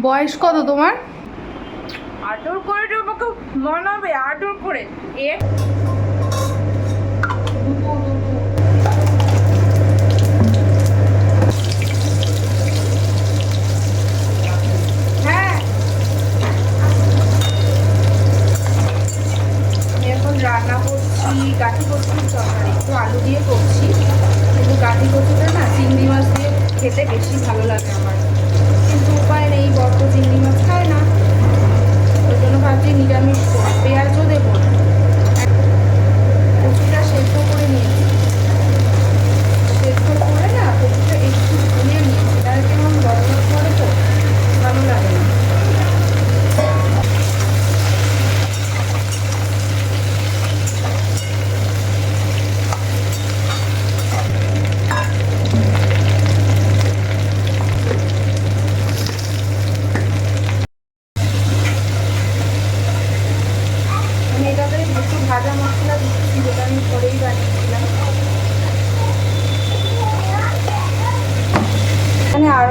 বয়স কত তোমার? আদর করে তো আমাকে মানাবে, আদর করে। এ হ্যাঁ। রান্না করছি করছি একটু আলু দিয়ে করছি। কিন্তু গাঠি করছিটা না চিংড়ি মাছ দিয়ে খেতে বেশি ভালো লাগে আমার কিন্তু উপায় নেই বড্ড চিংড়ি খায় না ওই নিরামিষ। পেঁয়াজও দেবো না কচুটা সেদ্ধ করে নিয়েছি সেদ্ধ করে না কচুটা একটু ধুয়ে নিয়েছি তার কেমন গরম করে তো ভালো লাগে না আমি এটাতে একটু ভাজা মশলা দিচ্ছি যেটা আমি পরেই বানিয়েছিলাম মানে আর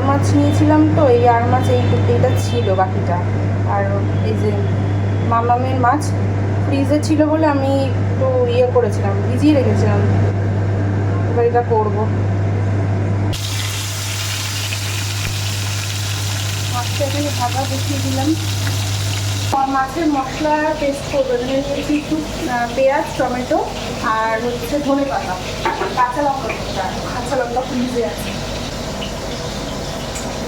মাছ নিয়েছিলাম তো এই আর মাছ, এই এটা ছিল বাকিটা। আর এই যে মামামের মাছ ফ্রিজে ছিল বলে আমি একটু ইয়ে করেছিলাম, ভিজিয়ে রেখেছিলাম। এবার এটা করব। মাছটা এখানে ভাজা বসিয়ে দিলাম। মাছের মশলা পেস্ট করব নিয়েছি একটু পেঁয়াজ, টমেটো, আর হচ্ছে ধনে পাতা। কাঁচা লঙ্কা কাঁচা লঙ্কা ফ্রিজে আছে।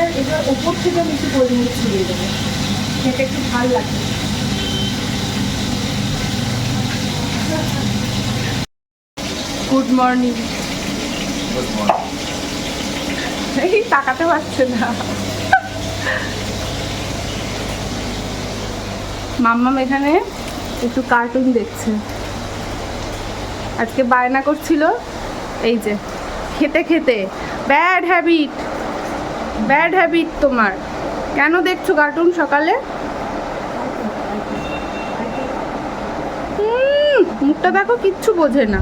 আর এটা এটার ওপর থেকে আমি একটু গোলমরিচ ছড়িয়ে দেবো খেতে একটু ভালো লাগবে। গুড মর্নিং এই তাকাতে পারছে না। মাম্মাম এখানে একটু কার্টুন দেখছে। আজকে বায়না করছিল এই যে খেতে খেতে। ব্যাড হ্যাবিট ব্যাড হ্যাবিট তোমার। কেন দেখছ কার্টুন সকালে? মুখটা দেখো, কিচ্ছু বোঝে না।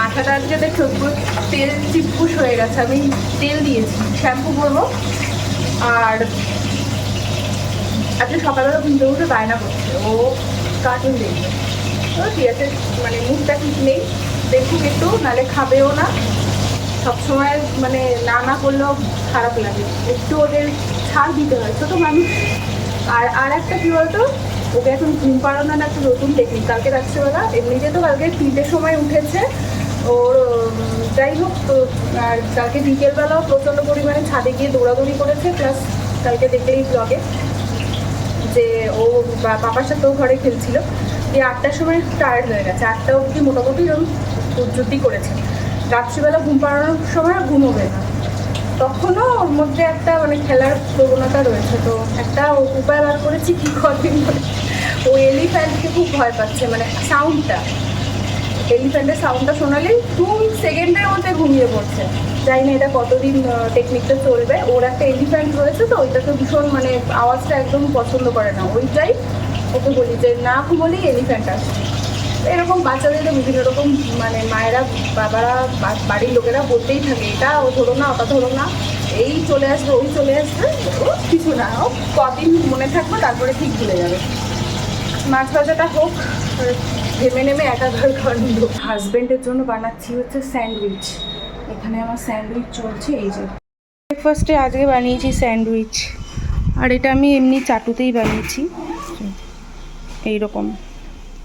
মাথাটা আজকে দেখো, পুরো তেল চিপকুশ হয়ে গেছে। আমি তেল দিয়েছি, শ্যাম্পু করব। আর আজকে সকালবেলা ঘুম থেকে উঠে বায়না করছে। ও কার্টুন দেখবে। তো ঠিক আছে মানে মুখটা ঠিক নেই। দেখুক একটু নালে খাবেও না। সবসময় মানে না না করলেও খারাপ লাগে। একটু ওদের ছাড় দিতে হয়, ছোটো মানুষ। আর আর একটা কী বলতো? ওকে এখন ঘুম পাড়ানোর একটা নতুন টেকনিক কালকে রাত্রেবেলা, এমনিতে তো কালকে তিনটের সময় উঠেছে। ওর যাই হোক, তো, আর কালকে বিকেলবেলাও প্রচণ্ড পরিমাণে ছাদে গিয়ে দৌড়াদৌড়ি করেছে। প্লাস কালকে দেখলেই ব্লগে যে ও বাবার সাথেও ঘরে খেলছিল। দিয়ে আটটার সময় টায়ার্ড হয়ে গেছে। আটটা অবধি মোটামুটি ওরকম উজ্জ্বতি করেছে। রাত্রিবেলা ঘুম পাড়ানোর সময় ঘুমোবে না। তখনও ওর মধ্যে একটা মানে খেলার প্রবণতা রয়েছে, তো একটা উপায় বার করেছি কি কদিন ও এলিফ্যান্টকে খুব ভয় পাচ্ছে মানে সাউন্ডটা এলিফ্যান্টের সাউন্ডটা শোনালেই দু সেকেন্ডের মধ্যে ঘুমিয়ে পড়ছে। জানি না এটা কতদিন টেকনিকটা চলবে। ওর একটা এলিফ্যান্ট রয়েছে, তো ওইটাকে ভীষণ মানে আওয়াজটা একদম পছন্দ করে না। ওইটাই ওকে বলি যে, না ঘুমোলেই এলিফ্যান্ট আসছে। এরকম বাচ্চাদের বিভিন্ন রকম মানে মায়েরা, বাবারা বাড়ির লোকেরা বলতেই থাকে, এটা ও ধরো না, ওটা ধরো না, এই চলে আসবে, ওই চলে আসবে, ও কিছু না, ও কদিন মনে থাকবে, তারপরে ঠিক ভুলে যাবে। মাছ ভাজাটা হোক, ঘেমে নেমে একাধার কাণ্ড। হাজবেন্ডের জন্য বানাচ্ছি হচ্ছে স্যান্ডউইচ। এখানে আমার স্যান্ডউইচ চলছে, এই যে। ব্রেকফাস্টে আজকে বানিয়েছি স্যান্ডউইচ। আর এটা আমি এমনি চাটুতেই বানিয়েছি। এই রকম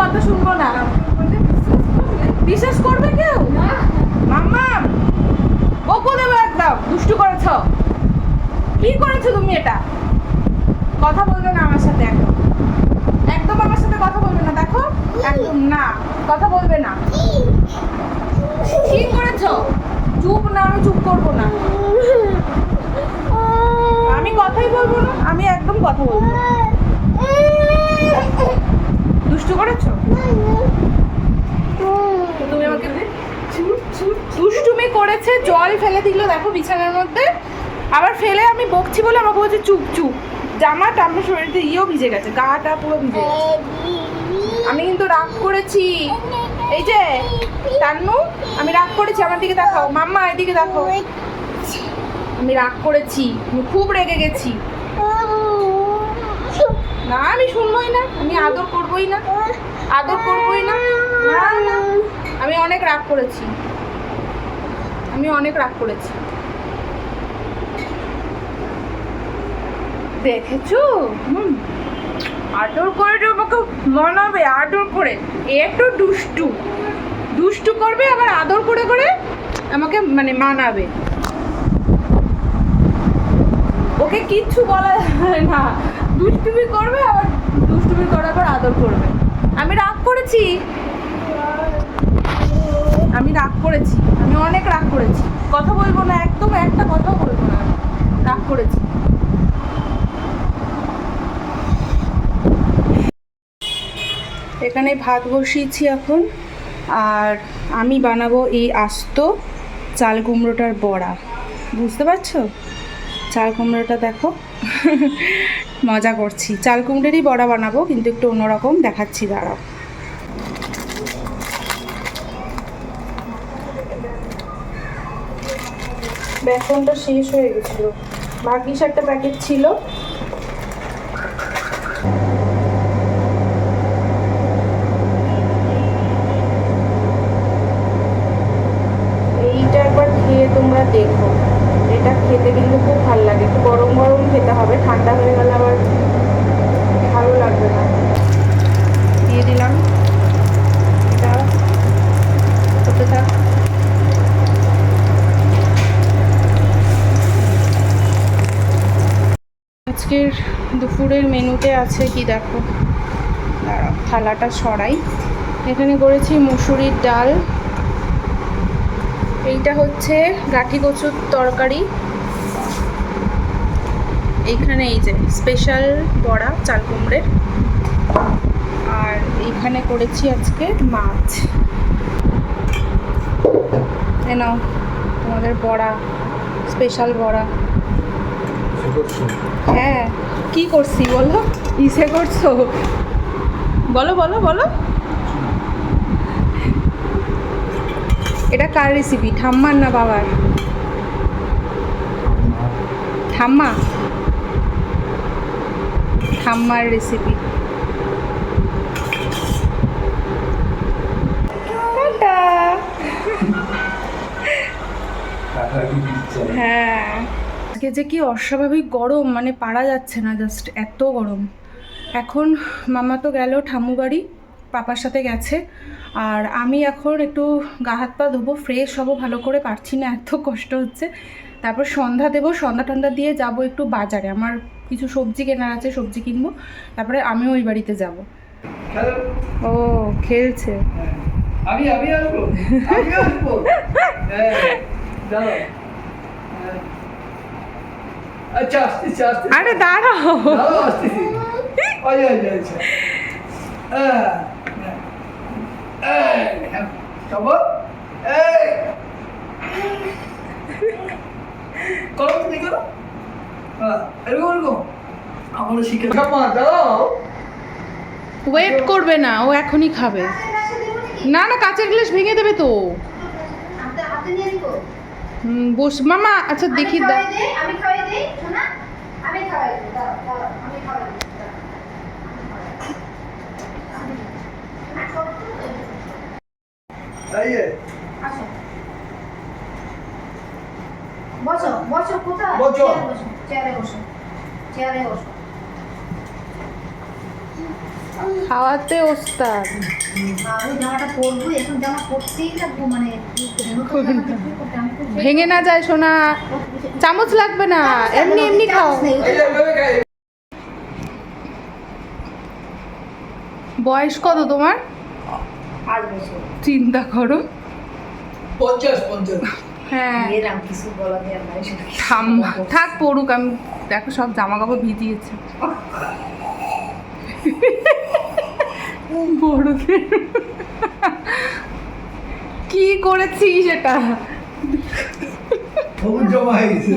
কথা শুনব না। বিশ্বাস করবে কেউ? মাম্মা বকো দেবো একদম দুষ্টু করেছ। কি করেছ তুমি এটা? কথা বলবে না আমার সাথে একদম একদম আমার সাথে কথা বলবে না দেখো। একদম না কথা বলবে না। কি করেছ? চুপ না আমি চুপ করব না। আমি কথাই বলব না আমি একদম কথা বলব না। দুষ্টু করেছ? তুমি আমাকে দুষ্টুমি করেছে জল ফেলে দিল দেখো বিছানার মধ্যে। আবার ফেলে আমি বকছি বলে আমাকে বলছে চুপ চুপ। জামা টামা শরীরে ইয়েও ভিজে গেছে গাটা পুরো ভিজে গেছে। আমি কিন্তু রাগ করেছি। এই যে টান্নু আমি রাগ করেছি আমার দিকে দেখাও মাম্মা এদিকে দেখো। আমি রাগ করেছি আমি খুব রেগে গেছি। না, আমি শুনবোই না, আমি আদর করবোই না, আদর করবোই না। না না, আমি অনেক রাগ করেছি। আমি অনেক রাগ করেছি। দেখেছ? হুম। আদর করে তো আমাকে মনাবে, আদর করে। একটু দুষ্টু। দুষ্টু করবে, আবার আদর করে করে আমাকে মানে মানাবে। ওকে কিচ্ছু বলা না। দুষ্টুমি করবে আবার দুষ্টুমি করার পর আদর করবে। আমি রাগ করেছি। আমি রাগ করেছি। আমি অনেক রাগ করেছি। কথা বলব না, একদম একটা কথাও বলব না। রাগ করেছি। এখানে ভাত বসিয়েছি এখন। আর আমি বানাবো এই আস্ত চাল কুমড়োটার বড়া। বুঝতে পারছ? চাল কুমড়োটা দেখো। মজা করছি। চাল কুমড়েরই বড়া বানাবো, কিন্তু একটু অন্যরকম দেখাচ্ছি, দাঁড়াও। বেসনটা শেষ হয়ে গেছিল। ভাগ্যিস একটা প্যাকেট ছিল এইটা একবার খেয়ে তোমরা দেখো এটা খেতে কিন্তু খুব ভালো লাগে একটু গরম গরম খেতে হবে ঠান্ডা হয়ে গেলে আবার ভালো লাগবে না দিয়ে দিলাম এটা হতে থাক আজকের দুপুরের মেনুতে আছে কি দেখো? থালাটা সরাই। এখানে করেছি মুসুরির ডাল। এইটা হচ্ছে গাঠি কচুর তরকারি। এইখানে এই যে স্পেশাল বড়া, চাল কুমড়ের আর এইখানে করেছি আজকে মাছ। এ নাও, তোমাদের বড়া স্পেশাল বড়া। হ্যাঁ কি করছি বলো? ইসে করছ? বলো বলো বলো। এটা কার রেসিপি ঠাম্মার না বাবার? ঠাম্মা? ঠাম্মার রেসিপি হ্যাঁ। আজকে যে কি অস্বাভাবিক গরম মানে পারা যাচ্ছে না জাস্ট এত গরম। এখন মামা তো গেল ঠাম্মু বাড়ি পাপার সাথে গেছে। আর আমি এখন একটু গা হাত পা ধোবো ফ্রেশ হব ভালো করে পারছি না এত কষ্ট হচ্ছে। তারপর সন্ধ্যা দেবো সন্ধ্যা টন্ধ্যা দিয়ে যাব একটু বাজারে। আমার কিছু সবজি কেনার আছে সবজি কিনবো। তারপরে আমিও ওই বাড়িতে যাব। ও খেলছে। আমি আমি আসব আমি আসব। হ্যাঁ হ্যাঁ। আচ্ছা আসতেছি আসতেছি আরে দাঁড়াও। আসতেছি। আচ্ছা হ্যাঁ ওয়েট করবে না ও এখনই খাবে। না না কাঁচের গ্লাস ভেঙে দেবে তো। হাতে হাতে নিয়ে দিব হুম, বস মামা আচ্ছা দেখি আমি দা। খাওয়াই দেই আমি খাওয়াই দেই শোনা আমি খাওয়াই দেই দাঁড়াও দাঁড়াও আমি খাওয়াই দেই দাঁড়াও, আমি খাওয়াই তাই আসো। কোথায়? বসো। চেয়ারে বসো চেয়ারে বসো খাওয়াতে ওস্তাদ। আমি জামাটা পরবো এখন জামা পরতেই লাগবো মানে ভেঙে না যায় সোনা। চামচ লাগবে না। এমনি এমনি খাও। বয়স কত তোমার? চিন্তা করো। পঞ্চাশ পঞ্চাশ। হ্যাঁ। কিছু থাক পড়ুক আমি দেখো সব জামা কাপড় ভিজিয়েছে। বড়দের কি করেছিস এটা জমা হয়ে গেছে।